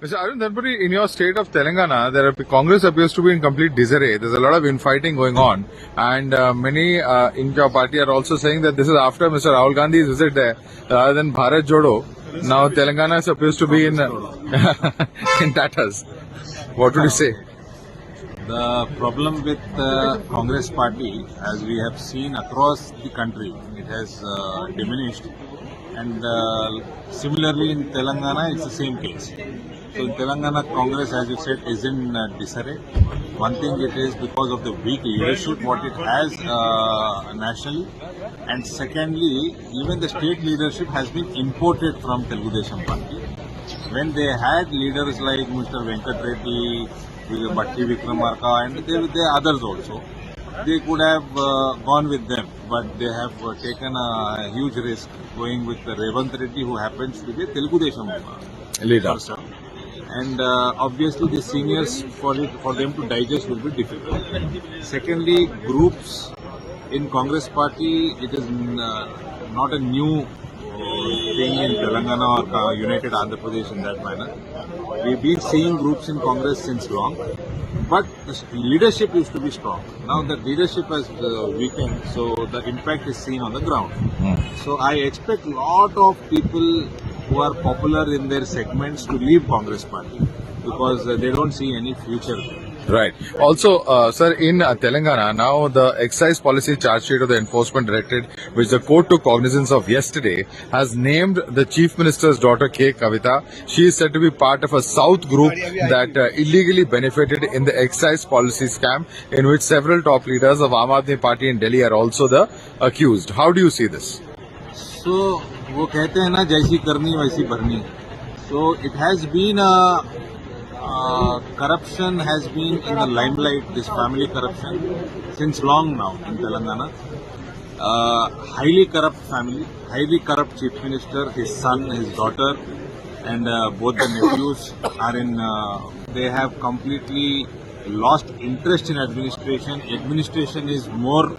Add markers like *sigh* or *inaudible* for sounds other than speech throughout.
Mr. Arun Dhanpuri, in your state of Telangana, there are, Congress appears to be in complete disarray. There's a lot of infighting going on, and uh, many uh, in your party are also saying that this is after Mr. Rahul Gandhi's visit there, rather than Bharat Jodo. Now Telangana appears to be in *laughs* in tatters. What would you say? The problem with Congress party, as we have seen across the country, it has uh, diminished. And uh, similarly in Telangana, it's the same case. So in Telangana, Congress, as you said, is in uh, disarray. One thing it is because of the weak leadership what it has uh, nationally, and secondly, even the state leadership has been imported from Telugu Desam party. When they had leaders like Mr. Venkat Reddy, Bhatti Vikramarka, and there there are others also, they could have uh, gone with them, but they have uh, taken a huge risk going with Revant Reddy, who happens to be a Telugu Desam Leader. person. And uh, obviously, the seniors for it for them to digest will be difficult. Secondly, groups in Congress party, it is uh, not a new thing in Telangana or uh, United Andhra Pradesh in that manner. We've been seeing groups in Congress since long, but the leadership used to be strong. Now the leadership has uh, weakened, so the impact is seen on the ground. So I expect a lot of people who are popular in their segments to leave Congress party because uh, they don't see any future. there. Right. Also, uh, sir, in uh, Telangana, now the excise policy charge sheet of the enforcement directorate, which the court took cognizance of yesterday, has named the chief minister's daughter K. Kavita. She is said to be part of a South group that uh, illegally benefited in the excise policy scam, in which several top leaders of Aam Aadmi Party in Delhi are also the accused. How do you see this? So वो कहते हैं ना जैसी करनी वैसी भरनी So it has been a uh, corruption has been in the limelight. This family corruption since long now in Telangana. Uh, highly corrupt family, highly corrupt chief minister, his son, his daughter, and uh, both the nephews are in. Uh, they have completely lost interest in administration. Administration is more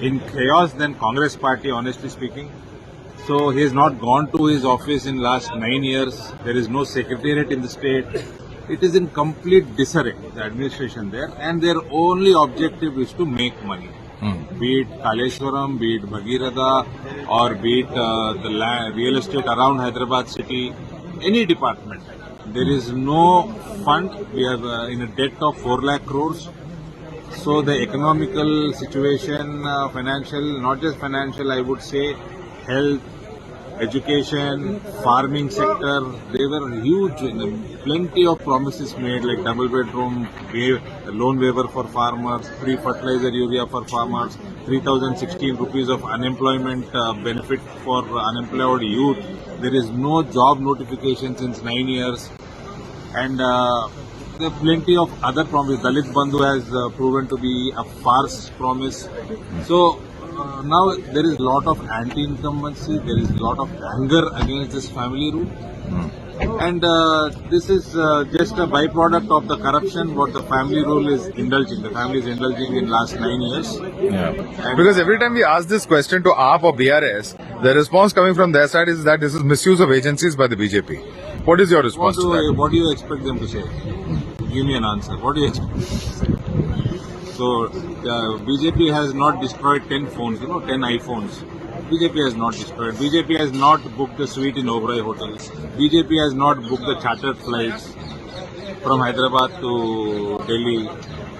in chaos than Congress party, honestly speaking. So he has not gone to his office in last nine years. There is no secretariat in the state. It is in complete disarray, the administration there, and their only objective is to make money. Be it Kaleshwaram, be it Bhagirath, or be it uh, the la- real estate around Hyderabad city, any department. There is no fund. We have uh, in a debt of 4 lakh crores. So the economical situation, uh, financial, not just financial, I would say, health, education, farming sector, they were huge. Plenty of promises made like double bedroom, waive, loan waiver for farmers, free fertilizer urea for farmers, 3016 rupees of unemployment uh, benefit for unemployed youth. There is no job notification since nine years and uh, there are plenty of other promises. Dalit Bandhu has uh, proven to be a farce promise. So uh, now there is a lot of anti-incumbency. There is a lot of anger against this family rule. And uh, this is uh, just a byproduct of the corruption what the family rule is indulging. The family is indulging in last nine years. Yeah. Because every time we ask this question to AAP or BRS, the response coming from their side is that this is misuse of agencies by the BJP. What is your What response to do, that? what do you expect them to say? Give me an answer. What do you expect? So, uh, BJP has not destroyed 10 phones, you know, 10 iPhones. BJP has not destroyed. BJP has not booked the suite in Oberoi Hotel. BJP has not booked the chartered flights from Hyderabad to Delhi.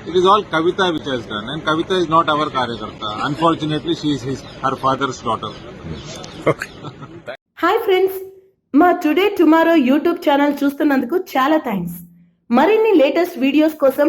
It is all Kavita which has done, and Kavita is not our Karyakarta. Unfortunately, she is his, her father's daughter. Okay. Hi friends మా today tomorrow YouTube channel చూస్తున్నందుకు చాలా thanks మరిన్ని latest videos కోసం